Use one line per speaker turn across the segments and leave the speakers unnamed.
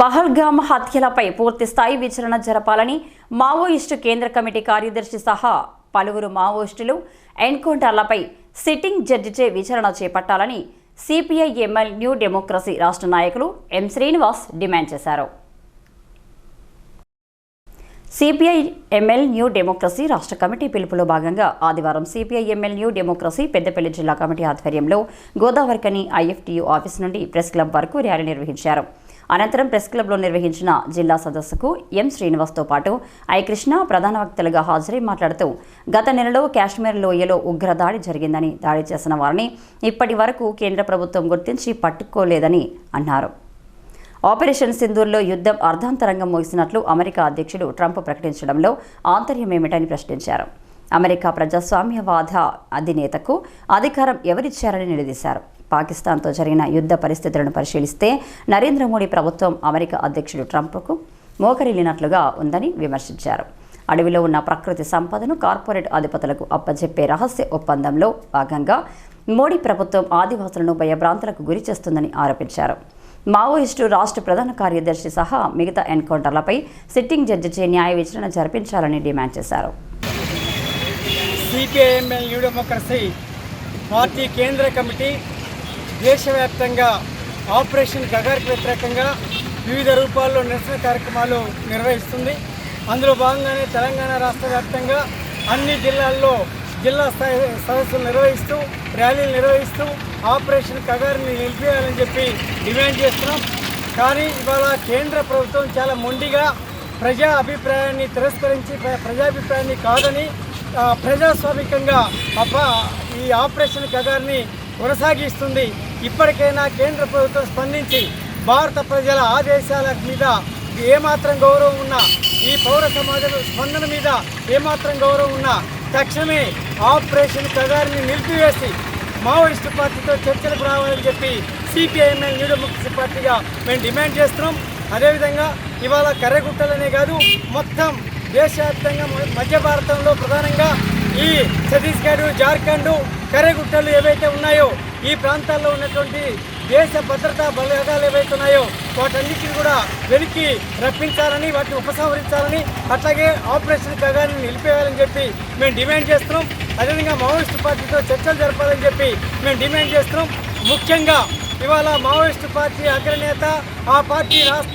పహల్గామ్ హత్యలపై పూర్తిస్థాయి విచారణ జరపాలని మావోయిస్టు కేంద్ర కమిటీ కార్యదర్శి సహా పలువురు మావోయిస్టులు ఎన్కౌంటర్లపై సిట్టింగ్ జడ్జిచే విచారణ చేపట్టాలని సిపిఐ ఎంఎల్ న్యూ డెమోక్రసీ రాష్ట్ర నాయకులు ఎం శ్రీనివాస్ డిమాండ్ చేశారు. సిపిఐ ఎంఎల్ న్యూ డెమోక్రసీ రాష్ట్ర కమిటీ పిలుపులో భాగంగా ఆదివారం CPI ML new democracy Peddapalli జిల్లా కమిటీ ఆధ్వర్యంలో గోదావరికని ఐఎఫ్టియు ఆఫీస్ నుండి ప్రెస్ క్లబ్ వరకు ర్యాలీ నిర్వహించారు. అనంతరం ప్రెస్ క్లబ్లో నిర్వహించిన జిల్లా సదస్సుకు ఎం. శ్రీనివాస్తో పాటు ఐ. కృష్ణ ప్రధాన వక్తలుగా హాజరై మాట్లాడుతూ గత నెలలో కాశ్మీర్ లోయలో ఉగ్రదాడి జరిగిందని దాడి చేసిన వారిని ఇప్పటి వరకు కేంద్ర ప్రభుత్వం గుర్తించి పట్టుకోలేదని అన్నారు. ఆపరేషన్ సింధూర్లో యుద్ధం అర్ధాంతరంగా ముగిసినట్లు అమెరికా అధ్యక్షుడు ట్రంప్ ప్రకటించడంలో ఆంతర్యమేమిటని ప్రశ్నించారు. అమెరికా ప్రజాస్వామ్యవాద అధినేతకు అధికారం ఎవరిచ్చారని నిలదీశారు. పాకిస్తాన్తో జరిగిన యుద్ధ పరిస్థితులను పరిశీలిస్తే నరేంద్ర మోడీ ప్రభుత్వం అమెరికా అధ్యక్షుడు ట్రంప్కు మోకరిల్లినట్లుగా ఉందని విమర్శించారు. అడవిలో ఉన్న ప్రకృతి సంపదను కార్పొరేట్ అధిపతులకు అప్పజెప్పే రహస్య ఒప్పందంలో భాగంగా మోడీ ప్రభుత్వం ఆదివాసులను భయభ్రాంతులకు గురి చేస్తుందని ఆరోపించారు. మావోయిస్టు రాష్ట్ర ప్రధాన కార్యదర్శి సహా మిగతా ఎన్కౌంటర్లపై సిట్టింగ్ జడ్జిచే న్యాయ విచారణ జరిపించాలని డిమాండ్ చేశారు.
CPI ML new democracy party కేంద్ర కమిటీ దేశవ్యాప్తంగా ఆపరేషన్ గగార్కి వ్యతిరేకంగా వివిధ రూపాల్లో నిరసన కార్యక్రమాలు నిర్వహిస్తుంది. అందులో భాగంగానే తెలంగాణ రాష్ట్ర వ్యాప్తంగా అన్ని జిల్లాల్లో జిల్లా స్థాయి సదస్సులు నిర్వహిస్తూ ర్యాలీలు నిర్వహిస్తూ ఆపరేషన్ కగారిని నిలిపేయాలని చెప్పి డిమాండ్ చేస్తున్నాం. కానీ ఇవాళ కేంద్ర ప్రభుత్వం చాలా మొండిగా ప్రజా అభిప్రాయాన్ని తిరస్కరించి ప్ర- ప్రజాభిప్రాయాన్ని కాదని ప్రజాస్వామికంగా అప్ప ఈ ఆపరేషన్ కగారిని కొనసాగిస్తుంది. ఇప్పటికైనా కేంద్ర ప్రభుత్వం స్పందించి భారత ప్రజల ఆదేశాల మీద ఏమాత్రం గౌరవం ఉన్నా ఈ పౌర సమాజం స్పందన మీద ఏమాత్రం గౌరవం ఉన్నా తక్షణమే ఆపరేషన్ కగారిని నిలిపివేసి మావోయిస్టు పార్టీతో చర్చలకు రావాలని చెప్పి సిపిఐఎంఎల్ న్యూ ముక్తి పార్టీగా మేము డిమాండ్ చేస్తున్నాం. అదేవిధంగా ఇవాళ కర్రగుట్టలనే కాదు మొత్తం దేశవ్యాప్తంగా మధ్య భారతంలో ప్రధానంగా ఈ ఛత్తీస్గఢ్ జార్ఖండ్ కర్రగుట్టలు ఏవైతే ఉన్నాయో ఈ ప్రాంతాల్లో ఉన్నటువంటి దేశ భద్రతా బలగాలు ఏవైతే ఉన్నాయో వాటన్నిటిని కూడా వెనక్కి రప్పించాలని వాటిని ఉపసంహరించాలని అట్లాగే ఆపరేషన్ కగారిని నిలిపేయాలని చెప్పి మేము డిమాండ్ చేస్తున్నాం. అదేవిధంగా మావోయిస్టు పార్టీతో చర్చలు జరపాలని చెప్పి మేము డిమాండ్ చేస్తున్నాం. ముఖ్యంగా ఇవాళ మావోయిస్టు పార్టీ అగ్రనేత ఆ పార్టీ రాష్ట్ర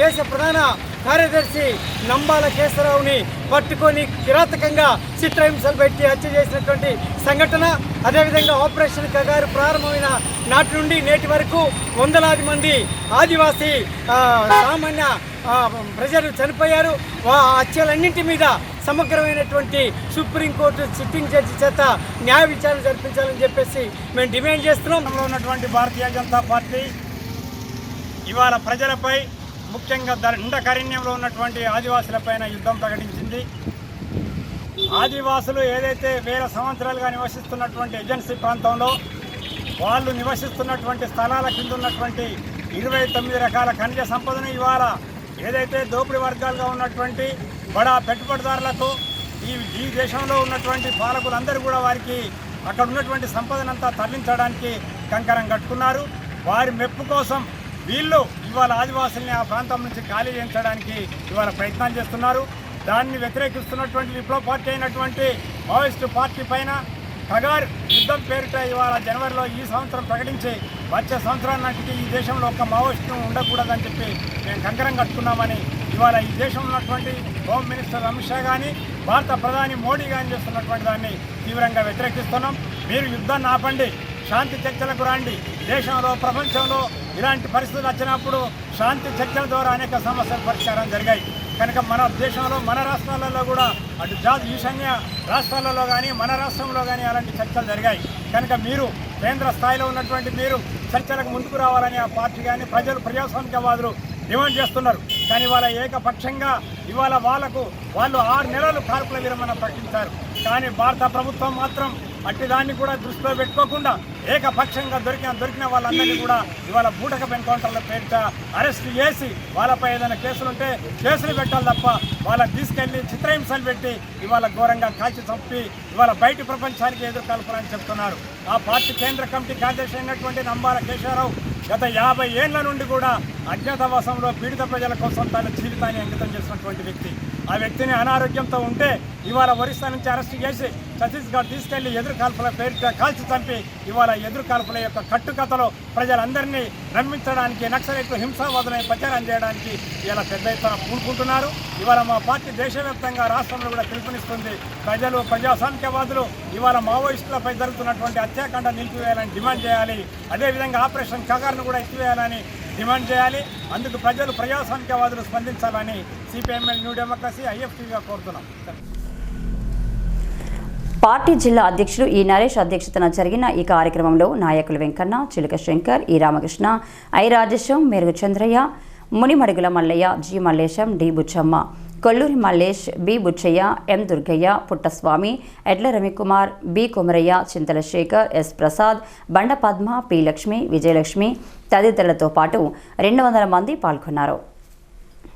దేశ ప్రధాన కార్యదర్శి నంబాల కేశవరావుని పట్టుకొని కిరాతకంగా చిత్రహింసలు పెట్టి హత్య చేసినటువంటి సంఘటన అదేవిధంగా ఆపరేషన్ కగారు ప్రారంభమైన నాటి నుండి నేటి వరకు వందలాది మంది ఆదివాసీ సామాన్య ప్రజలు చనిపోయారు. ఆ హత్యలన్నింటి మీద సమగ్రమైనటువంటి సుప్రీంకోర్టు సిట్టింగ్ జడ్జి చేత న్యాయ విచారణ జరిపించాలని చెప్పేసి మేము డిమాండ్ చేస్తున్నాం.
ఉన్నటువంటి భారతీయ జనతా పార్టీ ఇవాళ ప్రజలపై ముఖ్యంగా దండకరణ్యంలో ఉన్నటువంటి ఆదివాసులపైన యుద్ధం ప్రకటించింది. ఆదివాసులు ఏదైతే వేల సంవత్సరాలుగా నివసిస్తున్నటువంటి ఏజెన్సీ ప్రాంతంలో వాళ్ళు నివసిస్తున్నటువంటి స్థలాల కింద ఉన్నటువంటి ఇరవై తొమ్మిది రకాల ఖనిజ సంపదను ఇవాళ ఏదైతే దోపిడీ వర్గాలుగా ఉన్నటువంటి బడా పెట్టుబడిదారులకు ఈ ఈ దేశంలో ఉన్నటువంటి పాలకులందరూ కూడా వారికి అక్కడ ఉన్నటువంటి సంపదనంతా తరలించడానికి కంకరం కట్టుకున్నారు. వారి మెప్పు కోసం వీళ్ళు ఇవాళ ఆదివాసుల్ని ఆ ప్రాంతం నుంచి ఖాళీ చేయించడానికి ఇవాళ ప్రయత్నం చేస్తున్నారు. దాన్ని వ్యతిరేకిస్తున్నటువంటి విప్లవ పార్టీ అయినటువంటి మావోయిస్టు పార్టీ పైన కగార్ యుద్ధం పేరిట ఇవాళ జనవరిలో ఈ సంవత్సరం ప్రకటించి వచ్చే సంవత్సరం నాటికి ఈ దేశంలో ఒక్క మావోయిస్టు ఉండకూడదని చెప్పి మేము కంకరం కట్టుకున్నామని ఇవాళ ఈ దేశంలో ఉన్నటువంటి హోమ్ మినిస్టర్ అమిత్ షా కానీ భారత ప్రధాని మోడీ కానీ చేస్తున్నటువంటి దాన్ని తీవ్రంగా వ్యతిరేకిస్తున్నాం. మీరు యుద్ధాన్ని ఆపండి శాంతి చర్చలకు రాండి. దేశంలో ప్రపంచంలో ఇలాంటి పరిస్థితులు వచ్చినప్పుడు శాంతి చర్చల ద్వారా అనేక సమస్యలు పరిష్కారం జరిగాయి. కనుక మన దేశంలో మన రాష్ట్రాలలో కూడా అటు జాతి ఈశాన్య రాష్ట్రాలలో కానీ మన రాష్ట్రంలో కానీ అలాంటి చర్చలు జరిగాయి. కనుక మీరు కేంద్ర స్థాయిలో ఉన్నటువంటి మీరు చర్చలకు ముందుకు రావాలని ఆ పార్టీ కానీ ప్రజలు ప్రజాస్వామికవాదులు డిమాండ్ చేస్తున్నారు. కానీ వాళ్ళ ఏకపక్షంగా ఇవాళ వాళ్ళకు వాళ్ళు ఆరు నెలలు కార్పుల విరమణ ప్రకటించారు. కానీ భారత ప్రభుత్వం మాత్రం అట్టి దాన్ని కూడా దృష్టిలో పెట్టుకోకుండా ఏకపక్షంగా దొరికిన దొరికిన వాళ్ళందరినీ కూడా ఇవాళ బూటక ఎన్కౌంటర్ల పేరిట అరెస్ట్ చేసి వాళ్ళపై ఏదైనా కేసులుంటే కేసులు పెట్టాలి తప్ప వాళ్ళని తీసుకెళ్ళి చిత్రహింసలు పెట్టి ఇవాళ ఘోరంగా కాల్చి చంపి ఇవాళ బయటి ప్రపంచానికి ఎదురు కలపాలని చెప్తున్నారు. ఆ పార్టీ కేంద్ర కమిటీ కార్యదర్శి అయినటువంటి నంబాల కేశవరావు గత యాభై ఏళ్ళ నుండి కూడా అజ్ఞాతవాసంలో పీడిత ప్రజల కోసం తన జీవితాన్ని అంకితం చేసినటువంటి వ్యక్తి. ఆ వ్యక్తిని అనారోగ్యంతో ఉంటే ఇవాళ ఒరిస్సా నుంచి అరెస్ట్ చేసి ఛత్తీస్గఢ్ తీసుకెళ్ళి ఎదురు కాల్పుల పేరిట కాల్చి చంపి ఇవాళ ఎదురు కాల్పుల యొక్క కట్టుకథలో ప్రజలందరినీ నమ్మించడానికి నక్సలైట్లు హింసావాదులని ప్రచారం చేయడానికి ఇలా పెద్ద ఎత్తున పూనుకుంటున్నారు. ఇవాళ మా పార్టీ దేశవ్యాప్తంగా రాష్ట్రంలో కూడా పిలుపునిస్తుంది. ప్రజలు ప్రజాసాంఖ్యవాదులు ఇవాళ మావోయిస్టులపై జరుగుతున్నటువంటి హత్యాకాండ నిలిపివేయాలని డిమాండ్ చేయాలి. అదేవిధంగా ఆపరేషన్ కగార్ను కూడా ఎత్తివేయాలని డిమాండ్ చేయాలి. అందుకు ప్రజలు ప్రజాస్వామికవాదులు స్పందించాలని సిపిఎంఎల్ న్యూ డెమోక్రసీ ఐఎఫ్టీగా కోరుతున్నాం.
పార్టీ జిల్లా అధ్యక్షుడు ఈ నరేష్ అధ్యక్షతన జరిగిన ఈ కార్యక్రమంలో నాయకులు వెంకన్న చిలుక శంకర్ ఈ Ramakrishna I Rajesham Merugu Chandraiah Munimadugula Mallaiah G Mallesham D Bucchamma. Kolluri Mallesh B. Buchaiah M. Durgaiah Puttaswamy Edla Ravikumar B. Komaraiah Chintala Shekar S. Prasad Banda Padma P. Lakshmi Vijayalakshmi తదితరులతో పాటు రెండు వందల మంది పాల్గొన్నారు.